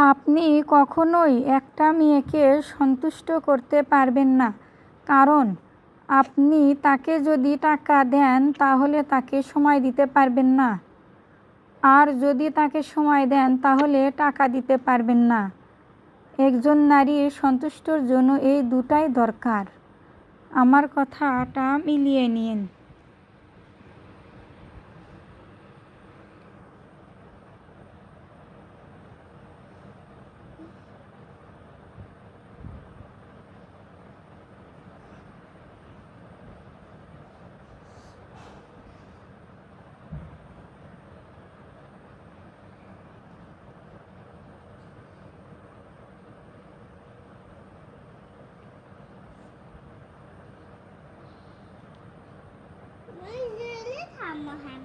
আপনি কখনোই একটা মেয়েকে সন্তুষ্ট করতে পারবেন না। কারণ, আপনি তাকে যদি টাকা দেন, তাহলে তাকে সময় দিতে পারবেন না। আর যদি তাকে সময় দেন, তাহলে টাকা দিতে পারবেন না। একজন নারীর সন্তুষ্টর জন্য এই দুটাই দরকার। আমার কথাটা মিলিয়ে নিন। 他们还